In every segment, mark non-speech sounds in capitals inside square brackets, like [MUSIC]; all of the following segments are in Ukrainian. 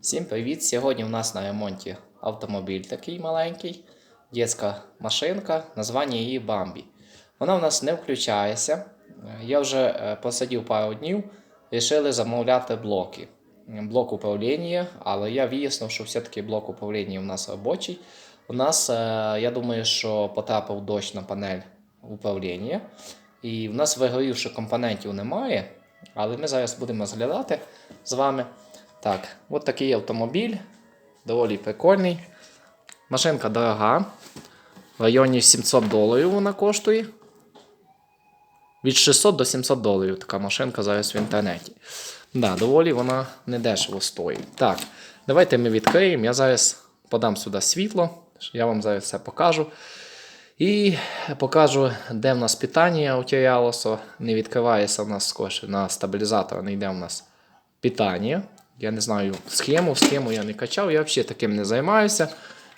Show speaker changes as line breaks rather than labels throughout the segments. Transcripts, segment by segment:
Всім привіт! Сьогодні у нас на ремонті автомобіль такий маленький, дитяча машинка, названня її Бамбі. Вона у нас не включається. Я вже е, посидів пару днів, вирішили замовляти блоки. Блок управління, але я вияснив, що все-таки блок управління у нас робочий. У нас, е, я думаю, що потрапив дощ на панель управління. І в нас вигорівших компонентів немає, але ми зараз будемо розглядати з вами. Так, от такий автомобіль, доволі прикольний. Машинка дорога. В районі 700 доларів вона коштує. Від 600 до 700 доларів така машинка зараз в інтернеті. Да, доволі вона недешево стоїть. Так, давайте ми відкриємо. Я зараз подам сюди світло. Я вам зараз все покажу. І покажу, де в нас питання утерялося. Не відкривається в нас скорше на стабілізатор, не йде в нас питання. Я не знаю схему, схему я не качав, я взагалі таким не займаюся,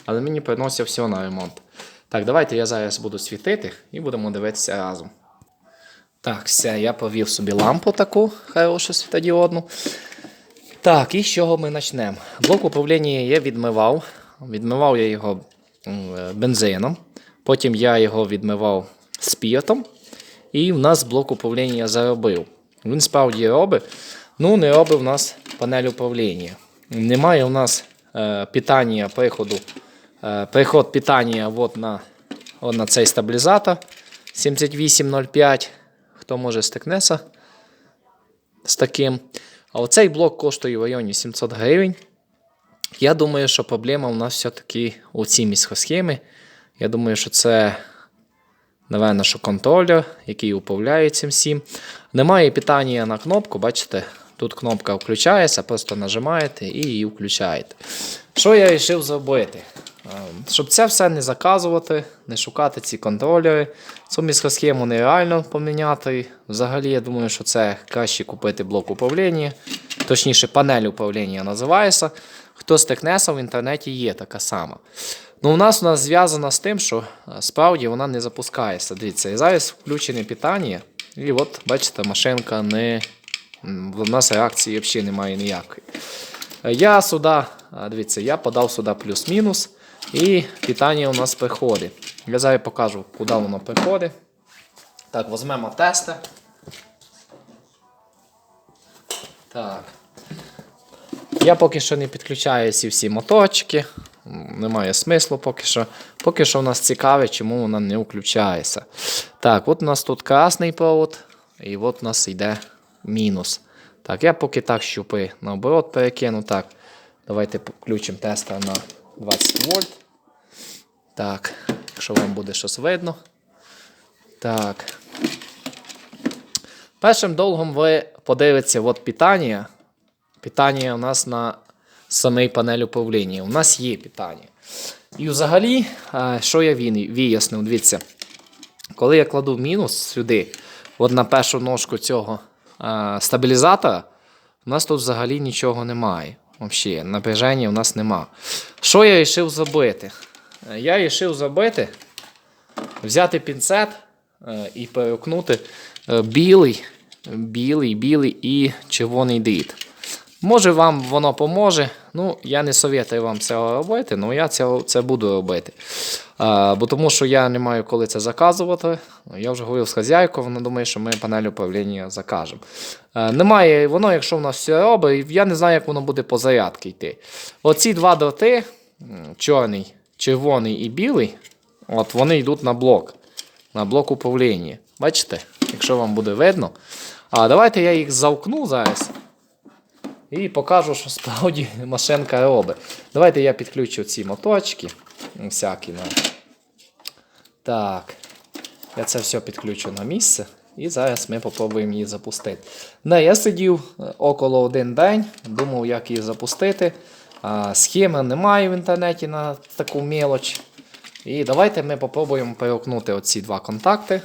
але мені приносять все на ремонт. Так, давайте я зараз буду світити і будемо дивитися разом. Так, все, я повів собі лампу таку хорошу світодіодну. Так, і з чого ми почнемо? Блок управління я відмивав. Відмивав я його е, бензином. Потім я його відмивав спіртом. І в нас блок управління заробив. Він справді робить. Ну, не робить в нас панель управління. Немає у нас е, питання приходу. Е, приход питання от на, от на цей стабілізатор 7805. Хто може стикнеться з таким. А оцей блок коштує в районі 700 гривень. Я думаю, що проблема у нас все-таки у цій місхосхемі. Я думаю, що це, напевно, що контролер, який управляє цим всім. Немає питання на кнопку, бачите, тут кнопка включається, просто нажимаєте і її включаєте. Що я вирішив зробити? Е, Щоб це все не заказувати, не шукати ці контролери. Цю мікросхему нереально поміняти. Взагалі, я думаю, що це краще купити блок управління. Точніше, панель управління називається. Хто стикнеться, в інтернеті є така сама. Ну, у нас вона зв'язана з тим, що е, справді вона не запускається. Дивіться, і зараз включене питання. І от, бачите, машинка не. В нас реакції взагалі немає ніякої. Е, Я сюди, дивіться, я подав сюди плюс-мінус. І питання у нас приходить. Я зараз покажу, куди воно приходить. Так, візьмемо тести. Так. Я поки що не підключаю ці всі моточки. Немає смислу поки що. Поки що в нас цікаве, чому вона не включається. Так, от у нас тут красний провод, і от у нас йде мінус. Так, я поки так щупи наоборот перекину. Так, давайте включимо тестер на 20 вольт. Так, якщо вам буде щось видно. Так. Першим долгом ви подивитеся от питання. Питання у нас на самій панель управління. У нас є питання. І взагалі, що я вияснив, дивіться, коли я кладу мінус сюди, от на першу ножку цього стабілізатора, у нас тут взагалі нічого немає. Взагалі, напряження у нас нема. Що я вирішив зробити? Е, Я вирішив зробити, взяти пінцет е, і перекнути е, білий, білий, білий і червоний дріт. Може вам воно поможе. Ну, я не советую вам цього робити, але я це, це буду робити. А, бо тому що я не маю коли це заказувати. Я вже говорив з хазяйкою, вона думає, що ми панель управління закажемо. А, немає воно, якщо в нас все робить, я не знаю, як воно буде по зарядки йти. Оці два дроти, чорний, червоний і білий, от вони йдуть на блок. На блок управління. Бачите, якщо вам буде видно. А давайте я їх завкну зараз. І покажу, що справді машинка робить. Давайте я підключу ці моточки. Всякі. Так. Я це все підключу на місце. І зараз ми попробуємо її запустити. Не, я сидів е, около один день, думав, як її запустити. Схеми немає в інтернеті на таку мелоч. І давайте ми попробуємо перемкнути оці два контакти.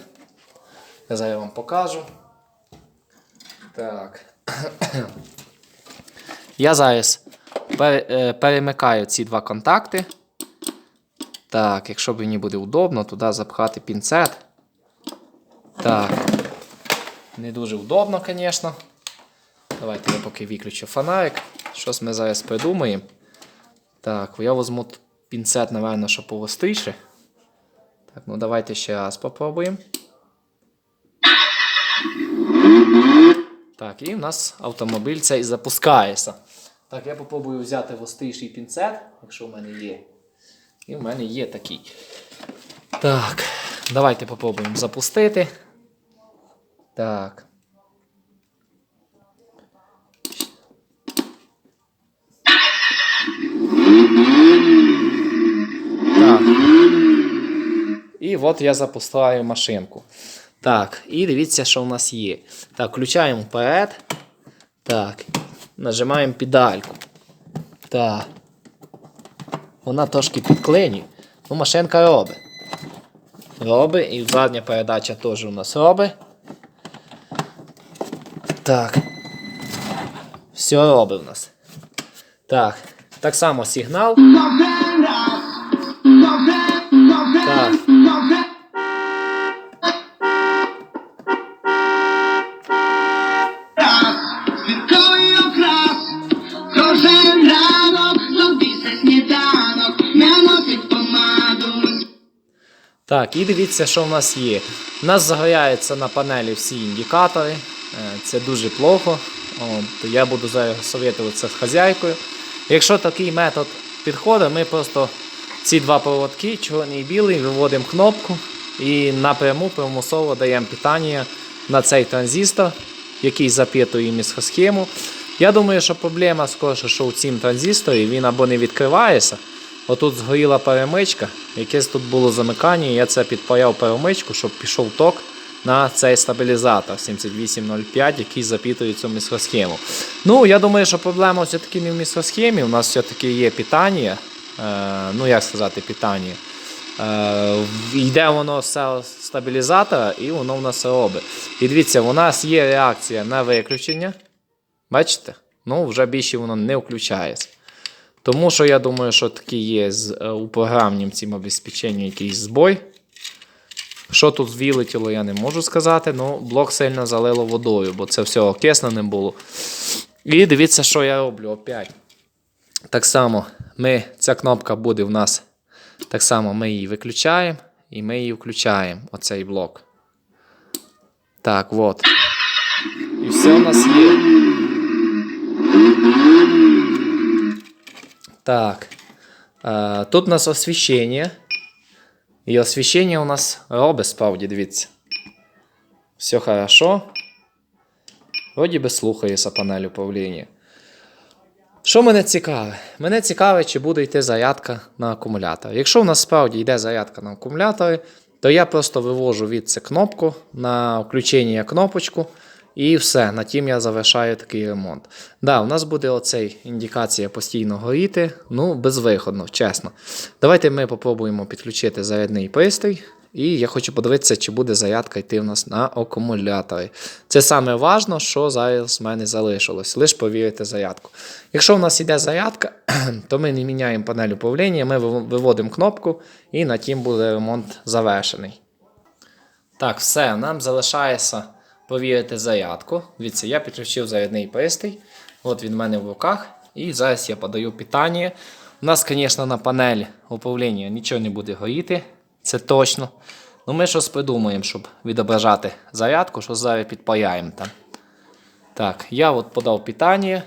Я зараз вам покажу. Так. Я зараз е, перемикаю ці два контакти. Так, якщо мені буде удобно, туди запхати пінцет. Так. Не дуже удобно, звісно. Давайте я поки виключу фонарик. щось ми зараз придумаємо. Так, я візьму пінцет, напевно, що повостийше. Так, ну давайте ще раз попробуємо. Так, і в нас автомобіль цей запускається. Так, я попробую взяти востийший пінцет, якщо в мене є. І в мене є такий. Так, давайте попробуємо запустити. Так. Так. І от я запускаю машинку. Так, і дивіться, що в нас є. Так, включаємо вперед. Так. Нажимаємо педальку. Так. Вона трошки підклинює. Ну, машинка робить. Робить. І задня передача теж у нас робить. Так. Все робить у нас. Так. Так само сигнал. Так, і дивіться, що в нас є. У нас загоряються на панелі всі індикатори. Е, Це дуже плохо. От, я буду зараз советуватися з хазяйкою. Якщо такий метод підходить, ми просто ці два проводки, чорний і білий, виводимо кнопку і напряму примусово даємо питання на цей транзистор, який запитує місхосхему. Я думаю, що проблема скорше, що у цім транзисторі він або не відкривається. Отут згоріла перемичка, якесь тут було замикання, я це підпаяв перемичку, щоб пішов ток на цей стабілізатор 7805, який запитує цю мікросхему. Ну, я думаю, що проблема все-таки не в мікросхемі, у нас все-таки є питання. Е, ну, як сказати, питання. Е, йде воно з стабілізатора і воно в нас робить. І дивіться, у нас є реакція на виключення. Бачите? Ну, вже більше воно не включається. Тому що я думаю, що таки є е, у програмнім цим обезпеченню якийсь збой. Що тут вилетіло, я не можу сказати. Ну, блок сильно залило водою, бо це все окисненим було. І дивіться, що я роблю опять. Так само ми, ця кнопка буде в нас. Так само ми її виключаємо і ми її включаємо, оцей блок. Так, от. І все у нас є. Так. Е, тут у нас освіщення. І освіщення у нас робить справді, дивіться. Все хорошо. Вроді би слухається панель управління. Що мене цікаве? Мене цікаве, чи буде йти зарядка на акумулятор. Якщо в нас справді йде зарядка на акумуляторі, то я просто вивожу від це кнопку на включення кнопочку. І все, на тім я завершаю такий ремонт. Да, у нас буде оцей індикація постійно горіти, ну, безвиходно, чесно. Давайте ми попробуємо підключити зарядний пристрій. І я хочу подивитися, чи буде зарядка йти в нас на акумуляторі. Це саме важно, що зараз в мене залишилось. Лише повірити зарядку. Якщо в нас йде зарядка, [CLEARS THROAT] то ми не міняємо панель управління, ми виводимо кнопку, і на тім буде ремонт завершений. Так, все, нам залишається повірити зарядку. Дивіться, я підключив зарядний пристрій. От він в мене в руках. І зараз я подаю питання. У нас, звісно, на панелі управління нічого не буде горіти, це точно. Ну ми щось придумаємо, щоб відображати зарядку, що зараз підпаяємо там. Так, я от подав питання.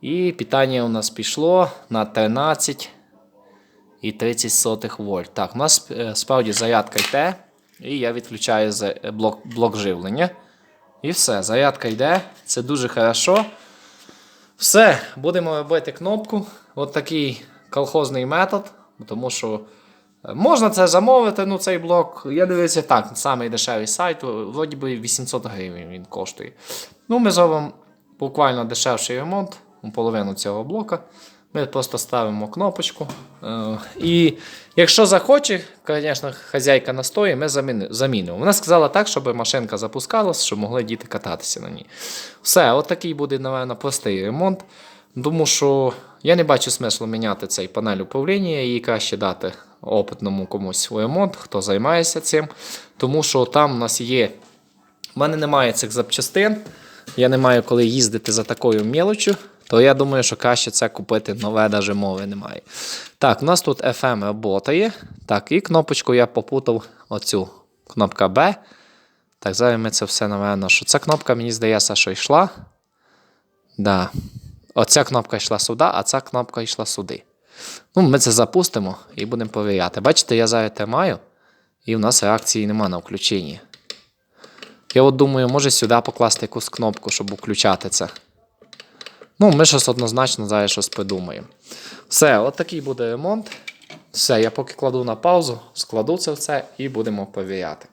І питання у нас пішло на 13 і 30 сотих вольт. Так, у нас е, справді зарядка йде. І я відключаю е, блок, блок живлення. І все, зарядка йде. Це дуже хорошо. Все, будемо робити кнопку. От такий колхозний метод. Тому що е, можна це замовити, ну цей блок. Я дивився так, самий дешевий сайт, вроді би 800 гривень він коштує. Ну, ми зробимо буквально дешевший ремонт, половину цього блока. Ми просто ставимо кнопочку. Е, І якщо захоче, звісно, хазяйка настоїть, ми замінимо. Вона сказала так, щоб машинка запускалась, щоб могли діти кататися на ній. Все, от буде, напевно, простий ремонт. Тому що я не бачу смислу міняти цей панель управління, її краще дати опитному комусь ремонт, хто займається цим. Тому що там у нас є. У мене немає цих запчастин. Я не маю коли їздити за такою мелочю. То я думаю, що краще це купити нове, навіть мови немає. Так, у нас тут FM працює. Так, і кнопочку я попутав оцю кнопка B. Так, зараз ми це все напевно, що ця кнопка, мені здається, що йшла. Да. Оця кнопка йшла сюди, а ця кнопка йшла сюди. Ну, ми це запустимо і будемо перевіряти. Бачите, я зараз тримаю, і в нас реакції нема на включенні. Я от думаю, може сюди покласти якусь кнопку, щоб включати це. Ну, ми щось однозначно зараз щось придумаємо. Все, от такий буде ремонт. Все, я поки кладу на паузу, складу це все і будемо перевіряти.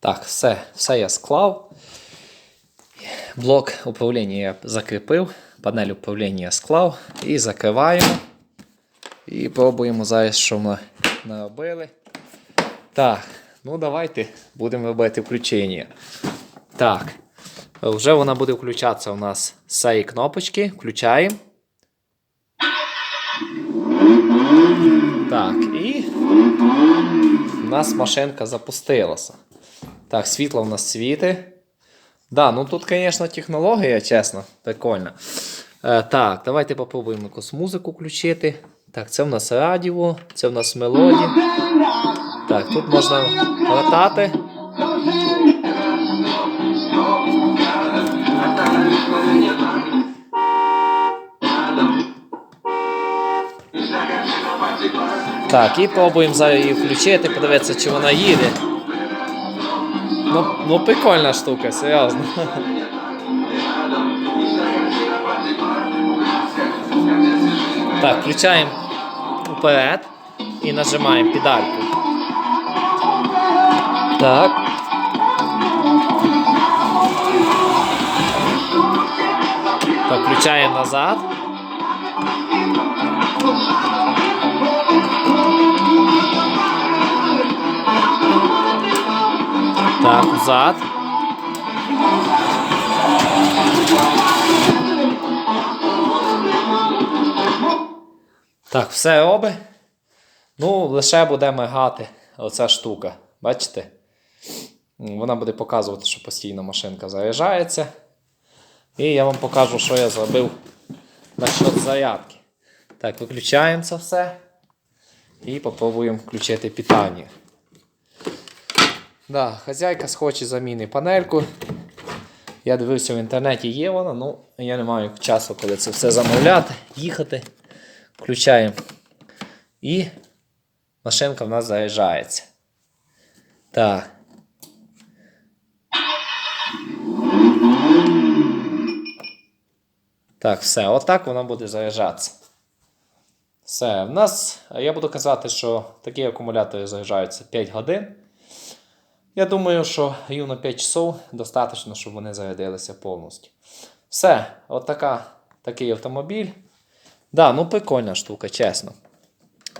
Так, все, все я склав. Блок управління я закріпив, панель управління я склав і закриваємо. І пробуємо зараз, що ми наробили. Так, ну давайте будемо робити включення. Так, вже вона буде включатися у нас з цієї кнопочки. Включаємо. Так, і у нас машинка запустилася. Так, світло в нас світить. Да, ну тут, звісно, технологія, чесно, прикольна. Е, так, давайте попробуємо якусь музику включити. Так, це в нас радіо, це в нас мелодія. Так, тут можна гратати. Так, і пробуємо зараз її включити, подивитися, чи вона їде. Ну, ну прикольна штука, серйозно. Так, включаємо вперед і нажимаємо педальку. Так. Так, включаємо назад. Так, взад. Так, все робить. Ну, лише буде мигати оця штука. Бачите? Вона буде показувати, що постійно машинка заряджається. І я вам покажу, що я зробив насчет зарядки. Так, виключаємо це все. І попробуємо включити питання. Да, хазяйка схоче заміни панельку. Я дивився в інтернеті, є вона, ну я не маю часу, коли це все замовляти, їхати. Включаємо. І машинка в нас заряджається. Так. Так, все, отак воно буде заряджатися. Все, в нас, я буду казати, що такі акумулятори заряджаються 5 годин. Я думаю, що рівно 5 часов достатньо, щоб вони зарядилися повністю. Все, от така, такий автомобіль. Да, ну прикольна штука, чесно.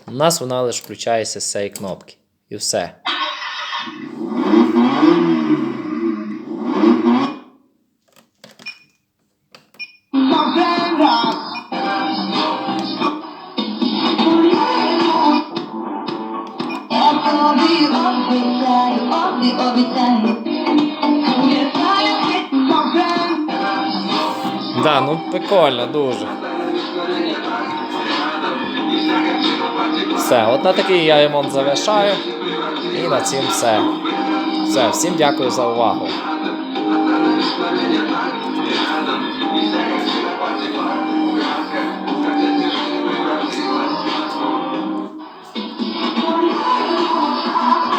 У нас вона лише включається з цієї кнопки. І все. Да, ну прикольно, дуже. Все, от на такий я ремонт завершаю. І на цім все. Все, всім дякую за увагу.